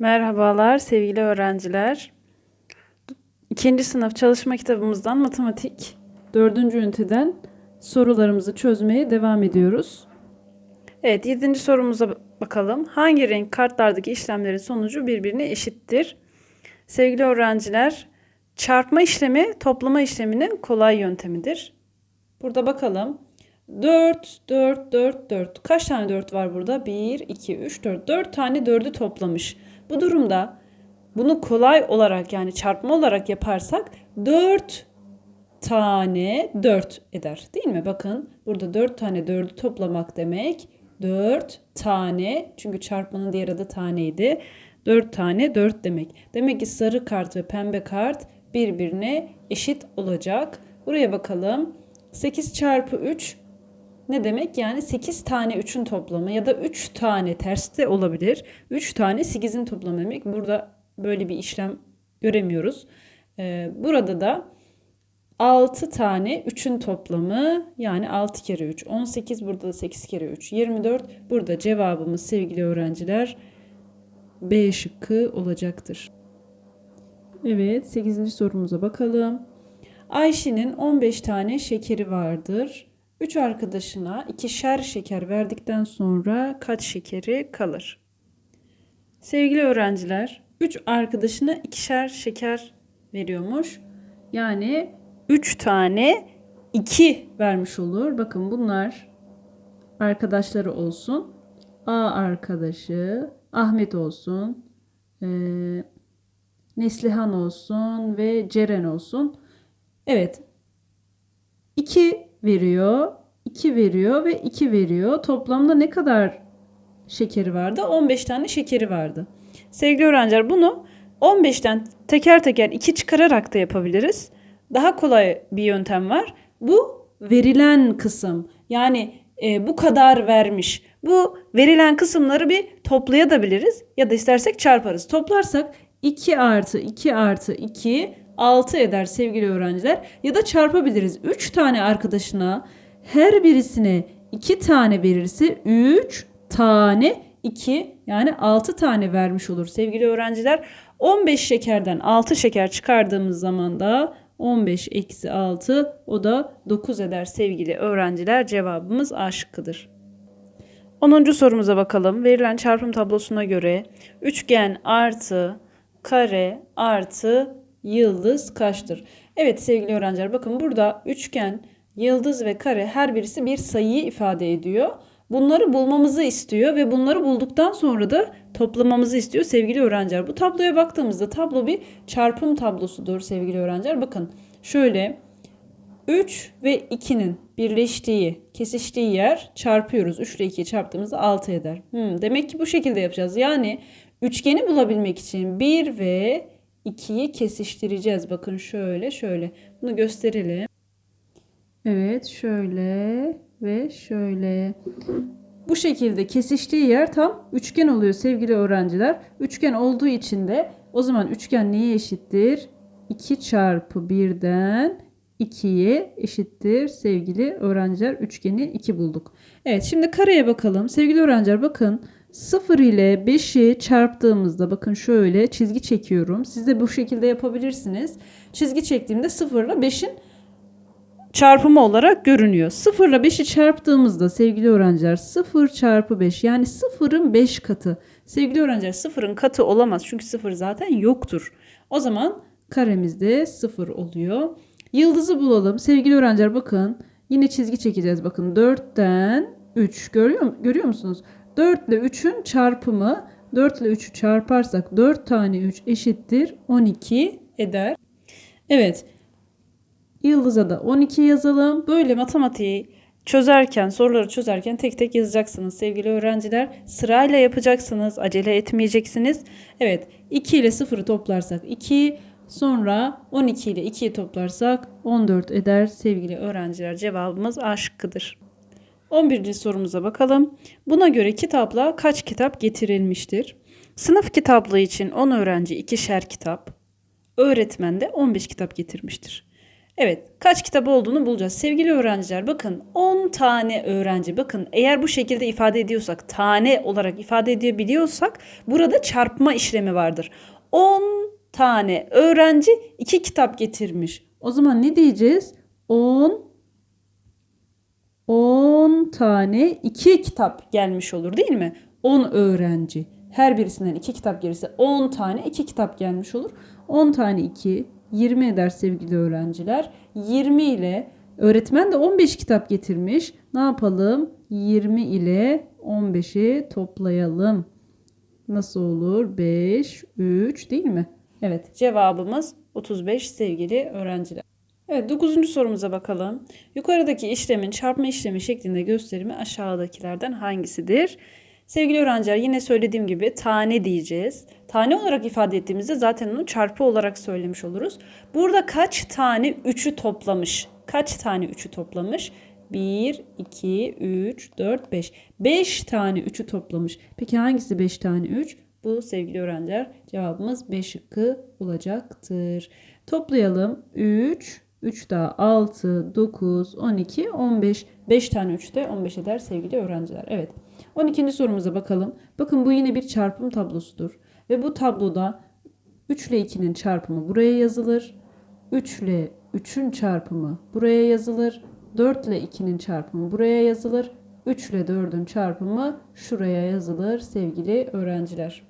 Merhabalar sevgili öğrenciler. İkinci sınıf çalışma kitabımızdan matematik dördüncü üniteden sorularımızı çözmeye devam ediyoruz. Evet yedinci sorumuza bakalım. Hangi renk kartlardaki işlemlerin sonucu birbirine eşittir? Sevgili öğrenciler çarpma işlemi toplama işleminin kolay yöntemidir. Burada bakalım. 4, 4, 4, 4. Kaç tane 4 var burada? 1, 2, 3, 4. 4 tane 4'ü toplamış. Bu durumda bunu kolay olarak yani çarpma olarak yaparsak 4 tane 4 eder. Değil mi? Bakın burada 4 tane 4'ü toplamak demek 4 tane çünkü çarpmanın diğer adı taneydi. 4 tane 4 demek. Demek ki sarı kart ve pembe kart birbirine eşit olacak. Buraya bakalım. 8 çarpı 3 ne demek? Yani 8 tane 3'ün toplamı ya da 3 tane ters de olabilir. 3 tane 8'in toplamı demek. Burada böyle bir işlem göremiyoruz. Ee, burada da 6 tane 3'ün toplamı yani 6 kere 3 18 burada da 8 kere 3 24 burada cevabımız sevgili öğrenciler B şıkkı olacaktır. Evet 8. sorumuza bakalım. Ayşe'nin 15 tane şekeri vardır. 3 arkadaşına ikişer şeker verdikten sonra kaç şekeri kalır? Sevgili öğrenciler, 3 arkadaşına ikişer şeker veriyormuş. Yani 3 tane 2 vermiş olur. Bakın bunlar arkadaşları olsun. A arkadaşı, Ahmet olsun, ee, Neslihan olsun ve Ceren olsun. Evet. 2 veriyor, 2 veriyor ve 2 veriyor. Toplamda ne kadar şekeri vardı? 15 tane şekeri vardı. Sevgili öğrenciler bunu 15'ten teker teker 2 çıkararak da yapabiliriz. Daha kolay bir yöntem var. Bu verilen kısım. Yani e, bu kadar vermiş. Bu verilen kısımları bir toplayabiliriz ya da istersek çarparız. Toplarsak 2 artı 2 artı 2 6 eder sevgili öğrenciler. Ya da çarpabiliriz. 3 tane arkadaşına her birisine 2 tane verirse 3 tane 2 yani 6 tane vermiş olur sevgili öğrenciler. 15 şekerden 6 şeker çıkardığımız zaman da 15 eksi 6 o da 9 eder sevgili öğrenciler. Cevabımız A şıkkıdır. 10. sorumuza bakalım. Verilen çarpım tablosuna göre üçgen artı kare artı yıldız kaçtır? Evet sevgili öğrenciler bakın burada üçgen, yıldız ve kare her birisi bir sayıyı ifade ediyor. Bunları bulmamızı istiyor ve bunları bulduktan sonra da toplamamızı istiyor sevgili öğrenciler. Bu tabloya baktığımızda tablo bir çarpım tablosudur sevgili öğrenciler. Bakın şöyle 3 ve 2'nin birleştiği, kesiştiği yer çarpıyoruz. 3 ile 2'yi çarptığımızda 6 eder. Hmm, demek ki bu şekilde yapacağız. Yani üçgeni bulabilmek için 1 ve 2'yi kesiştireceğiz. Bakın şöyle şöyle. Bunu gösterelim. Evet şöyle ve şöyle. Bu şekilde kesiştiği yer tam üçgen oluyor sevgili öğrenciler. Üçgen olduğu için de o zaman üçgen neye eşittir? 2 çarpı 1'den 2'ye eşittir sevgili öğrenciler. Üçgeni 2 bulduk. Evet şimdi kareye bakalım. Sevgili öğrenciler bakın 0 ile 5'i çarptığımızda bakın şöyle çizgi çekiyorum. Siz de bu şekilde yapabilirsiniz. Çizgi çektiğimde 0 ile 5'in çarpımı olarak görünüyor. 0 ile 5'i çarptığımızda sevgili öğrenciler 0 çarpı 5 yani 0'ın 5 katı. Sevgili öğrenciler 0'ın katı olamaz çünkü 0 zaten yoktur. O zaman karemizde 0 oluyor. Yıldızı bulalım. Sevgili öğrenciler bakın yine çizgi çekeceğiz. Bakın 4'ten 3 görüyor, görüyor musunuz? 4 ile 3'ün çarpımı 4 ile 3'ü çarparsak 4 tane 3 eşittir 12 eder. Evet. Yıldız'a da 12 yazalım. Böyle matematiği çözerken, soruları çözerken tek tek yazacaksınız sevgili öğrenciler. Sırayla yapacaksınız. Acele etmeyeceksiniz. Evet. 2 ile 0'ı toplarsak 2, sonra 12 ile 2'yi toplarsak 14 eder sevgili öğrenciler. Cevabımız A şıkkıdır. 11. sorumuza bakalım. Buna göre kitapla kaç kitap getirilmiştir? Sınıf kitaplığı için 10 öğrenci ikişer kitap, öğretmen de 15 kitap getirmiştir. Evet, kaç kitap olduğunu bulacağız. Sevgili öğrenciler bakın 10 tane öğrenci bakın eğer bu şekilde ifade ediyorsak tane olarak ifade edebiliyorsak burada çarpma işlemi vardır. 10 tane öğrenci 2 kitap getirmiş. O zaman ne diyeceğiz? 10 10 tane 2 kitap gelmiş olur değil mi? 10 öğrenci. Her birisinden 2 kitap gelirse 10 tane 2 kitap gelmiş olur. 10 tane 2 20 eder sevgili öğrenciler. 20 ile öğretmen de 15 kitap getirmiş. Ne yapalım? 20 ile 15'i toplayalım. Nasıl olur? 5, 3 değil mi? Evet cevabımız 35 sevgili öğrenciler. Evet 9. sorumuza bakalım. Yukarıdaki işlemin çarpma işlemi şeklinde gösterimi aşağıdakilerden hangisidir? Sevgili öğrenciler yine söylediğim gibi tane diyeceğiz. Tane olarak ifade ettiğimizde zaten onu çarpı olarak söylemiş oluruz. Burada kaç tane 3'ü toplamış? Kaç tane 3'ü toplamış? 1, 2, 3, 4, 5. 5 tane 3'ü toplamış. Peki hangisi 5 tane 3? Bu sevgili öğrenciler cevabımız B şıkkı olacaktır. Toplayalım. 3, 3 daha 6, 9, 12, 15. 5 tane 3 de 15 eder sevgili öğrenciler. Evet. 12. sorumuza bakalım. Bakın bu yine bir çarpım tablosudur. Ve bu tabloda 3 ile 2'nin çarpımı buraya yazılır. 3 ile 3'ün çarpımı buraya yazılır. 4 ile 2'nin çarpımı buraya yazılır. 3 ile 4'ün çarpımı şuraya yazılır sevgili öğrenciler.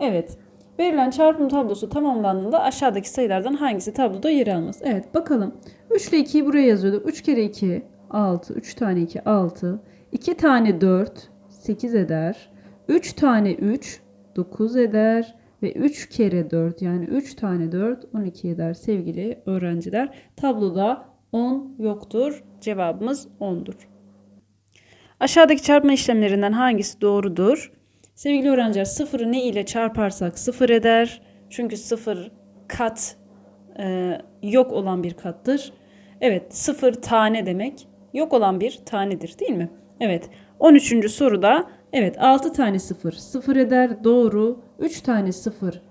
Evet. Verilen çarpım tablosu tamamlandığında aşağıdaki sayılardan hangisi tabloda yer almaz? Evet bakalım. 3 ile 2'yi buraya yazıyorduk. 3 kere 2 6. 3 tane 2 6. 2 tane 4 8 eder. 3 tane 3 9 eder. Ve 3 kere 4 yani 3 tane 4 12 eder sevgili öğrenciler. Tabloda 10 yoktur. Cevabımız 10'dur. Aşağıdaki çarpma işlemlerinden hangisi doğrudur? Sevgili öğrenciler sıfırı ne ile çarparsak sıfır eder. Çünkü sıfır kat e, yok olan bir kattır. Evet sıfır tane demek yok olan bir tanedir değil mi? Evet 13. soruda evet 6 tane sıfır sıfır eder doğru 3 tane sıfır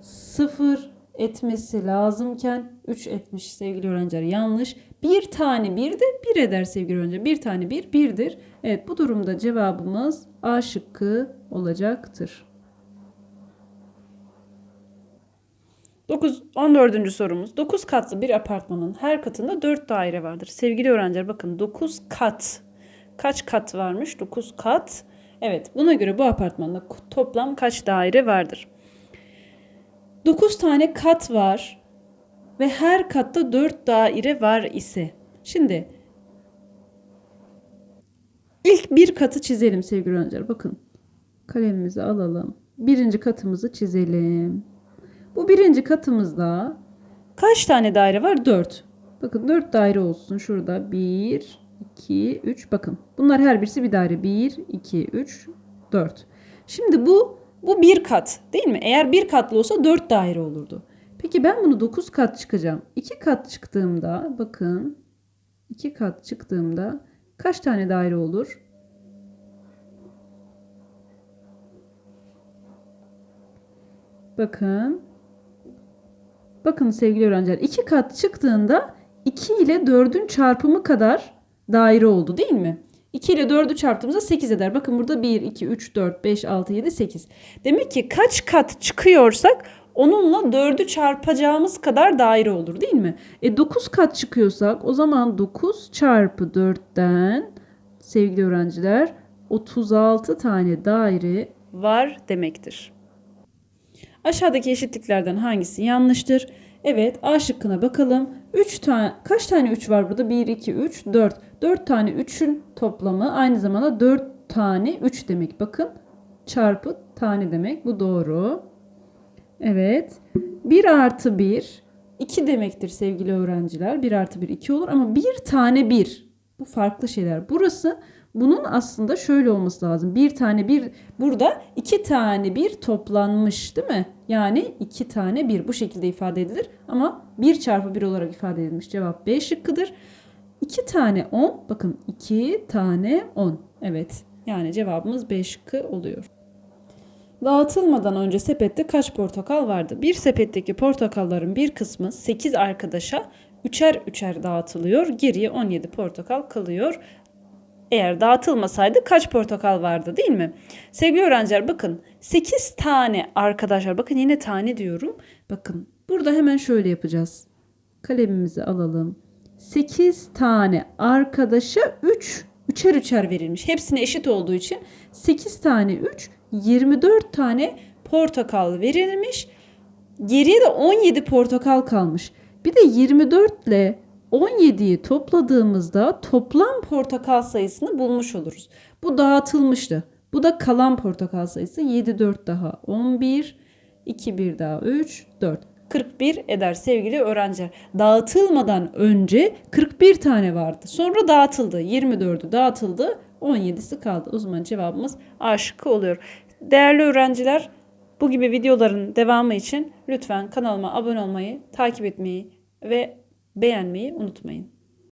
sıfır etmesi lazımken 3 etmiş sevgili öğrenciler yanlış. Bir tane bir de 1 eder sevgili öğrenciler. Bir tane bir birdir. Evet bu durumda cevabımız A şıkkı olacaktır. 9, 14. sorumuz. 9 katlı bir apartmanın her katında 4 daire vardır. Sevgili öğrenciler bakın 9 kat. Kaç kat varmış? 9 kat. Evet buna göre bu apartmanda toplam kaç daire vardır? 9 tane kat var ve her katta 4 daire var ise. Şimdi ilk bir katı çizelim sevgili öğrenciler. Bakın kalemimizi alalım. Birinci katımızı çizelim. Bu birinci katımızda kaç tane daire var? 4. Bakın 4 daire olsun. Şurada 1, 2, 3. Bakın bunlar her birisi bir daire. 1, 2, 3, 4. Şimdi bu bu bir kat değil mi? Eğer bir katlı olsa 4 daire olurdu. Peki ben bunu 9 kat çıkacağım. 2 kat çıktığımda bakın 2 kat çıktığımda kaç tane daire olur? Bakın. Bakın sevgili öğrenciler 2 kat çıktığında 2 ile 4'ün çarpımı kadar daire oldu değil mi? 2 ile 4'ü çarptığımızda 8 eder. Bakın burada 1, 2, 3, 4, 5, 6, 7, 8. Demek ki kaç kat çıkıyorsak onunla 4'ü çarpacağımız kadar daire olur değil mi? E 9 kat çıkıyorsak o zaman 9 çarpı 4'ten sevgili öğrenciler 36 tane daire var demektir. Aşağıdaki eşitliklerden hangisi yanlıştır? Evet A şıkkına bakalım. 3 tane kaç tane 3 var burada? 1 2 3 4. 4 tane 3'ün toplamı aynı zamanda 4 tane 3 demek. Bakın çarpı tane demek. Bu doğru. Evet. 1 artı 1 2 demektir sevgili öğrenciler. 1 artı 1 2 olur ama bir tane 1. Bu farklı şeyler. Burası bunun aslında şöyle olması lazım. Bir tane bir burada iki tane bir toplanmış değil mi? Yani iki tane bir bu şekilde ifade edilir. Ama bir çarpı bir olarak ifade edilmiş. Cevap B şıkkıdır. İki tane 10. Bakın iki tane 10. Evet. Yani cevabımız B şıkkı oluyor. Dağıtılmadan önce sepette kaç portakal vardı? Bir sepetteki portakalların bir kısmı 8 arkadaşa üçer üçer dağıtılıyor. Geriye 17 portakal kalıyor. Eğer dağıtılmasaydı kaç portakal vardı değil mi? Sevgili öğrenciler bakın 8 tane arkadaşlar bakın yine tane diyorum. Bakın burada hemen şöyle yapacağız. Kalemimizi alalım. 8 tane arkadaşa 3 üçer üçer verilmiş. Hepsine eşit olduğu için 8 tane 3 24 tane portakal verilmiş. Geriye de 17 portakal kalmış. Bir de 24 ile 17'yi topladığımızda toplam portakal sayısını bulmuş oluruz. Bu dağıtılmıştı. Bu da kalan portakal sayısı 7 4 daha 11 2 1 daha 3 4 41 eder sevgili öğrenciler. Dağıtılmadan önce 41 tane vardı. Sonra dağıtıldı. 24'ü dağıtıldı. 17'si kaldı. O zaman cevabımız A şıkkı oluyor. Değerli öğrenciler bu gibi videoların devamı için lütfen kanalıma abone olmayı, takip etmeyi ve beğenmeyi unutmayın.